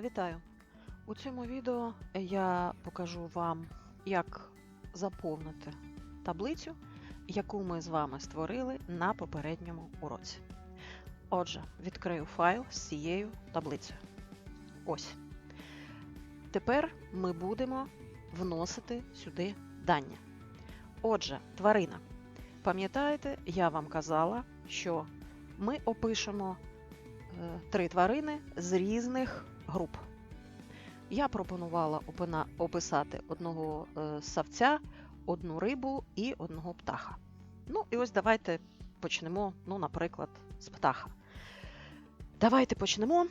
Вітаю! У цьому відео я покажу вам, як заповнити таблицю, яку ми з вами створили на попередньому уроці. Отже, відкрию файл з цією таблицею. Ось. Тепер ми будемо вносити сюди дані. Отже, тварина. Пам'ятаєте, я вам казала, що ми опишемо е, три тварини з різних груп. Я пропонувала описати одного е, савця, одну рибу і одного птаха. Ну, і ось давайте почнемо, ну, наприклад, з птаха. Давайте почнемо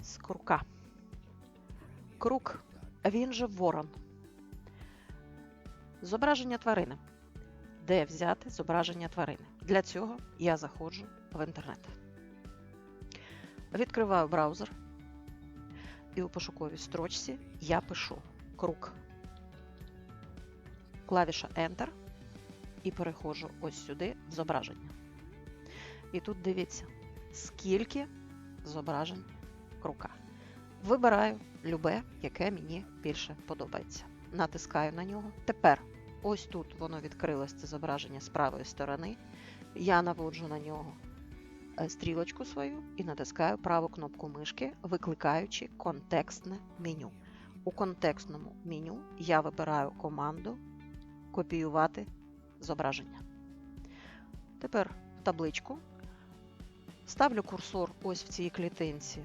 з крука. Крук, він же ворон. Зображення тварини. Де взяти зображення тварини? Для цього я заходжу в інтернет. Відкриваю браузер. І у пошуковій строчці я пишу круг. Клавіша Enter. І переходжу ось сюди в зображення. І тут дивіться, скільки зображень крука. Вибираю любе, яке мені більше подобається. Натискаю на нього. Тепер ось тут воно відкрилось це зображення з правої сторони. Я наводжу на нього стрілочку свою і натискаю праву кнопку мишки, викликаючи контекстне меню. У контекстному меню я вибираю команду копіювати зображення. Тепер в табличку ставлю курсор ось в цій клітинці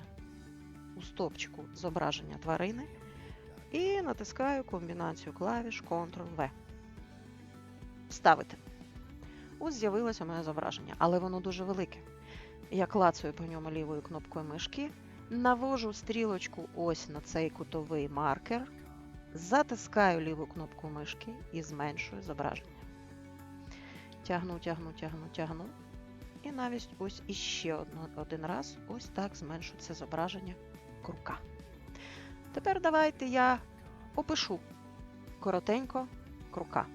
у стопчику зображення тварини і натискаю комбінацію клавіш Ctrl-V. Вставити. Ось з'явилося моє зображення, але воно дуже велике. Я клацаю по ньому лівою кнопкою мишки, навожу стрілочку ось на цей кутовий маркер, затискаю ліву кнопку мишки і зменшую зображення. Тягну, тягну, тягну, тягну. І навіть ось іще один раз ось так зменшу це зображення крука. Тепер давайте я опишу коротенько крука.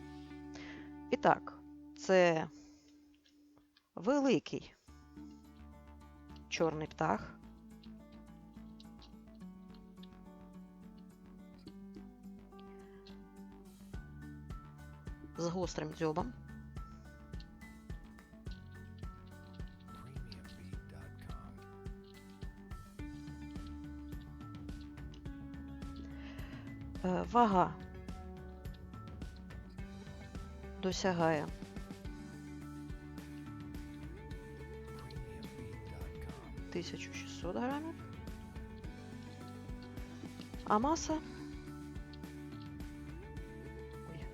І так, це великий чорний птах. З гострим дзьобом. Е, Вага досягає 1600 грамів. А маса. Ой.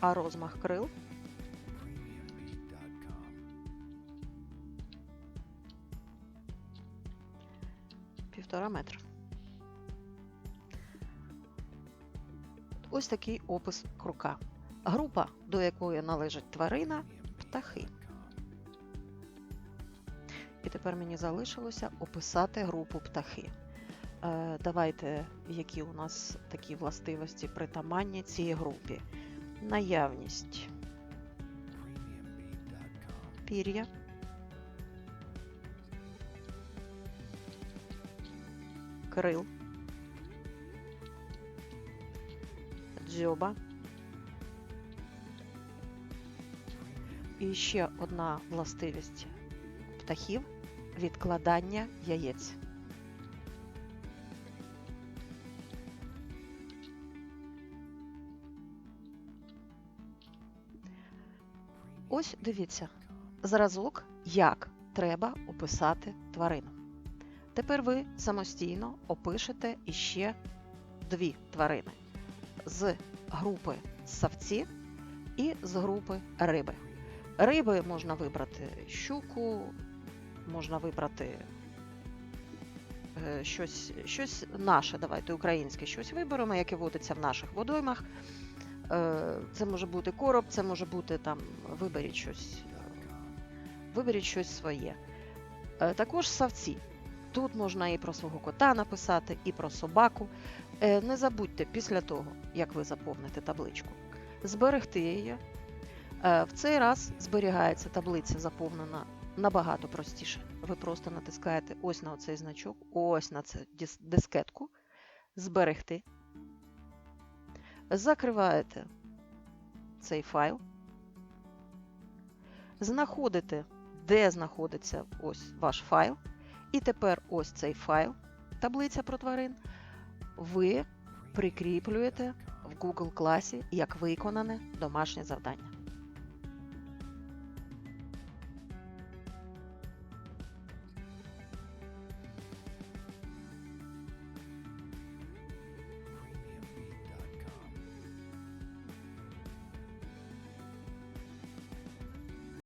А розмах крил півтора метра. Ось такий опис крука. Група, до якої належить тварина птахи. Тепер мені залишилося описати групу птахи. Е, давайте, які у нас такі властивості притаманні цій групі. Наявність пір'я, крил, дзьоба. І ще одна властивість птахів відкладання яєць. Ось дивіться, зразок, як треба описати тварину. Тепер ви самостійно опишете іще дві тварини з групи савці і з групи риби. Риби можна вибрати щуку, можна вибрати е, щось, щось наше, давайте українське, щось виберемо, яке водиться в наших водоймах. Е, Це може бути короб, це може бути там, виберіть щось, е, виберіть щось своє. Е, Також савці. Тут можна і про свого кота написати, і про собаку. Не забудьте після того, як ви заповните табличку, зберегти її. Е, В цей раз зберігається таблиця, заповнена набагато простіше. Ви просто натискаєте ось на оцей значок, ось на цю дискетку, зберегти. Закриваєте цей файл. Знаходите, де знаходиться ось ваш файл. І тепер ось цей файл, таблиця про тварин, ви прикріплюєте в Google класі як виконане домашнє завдання.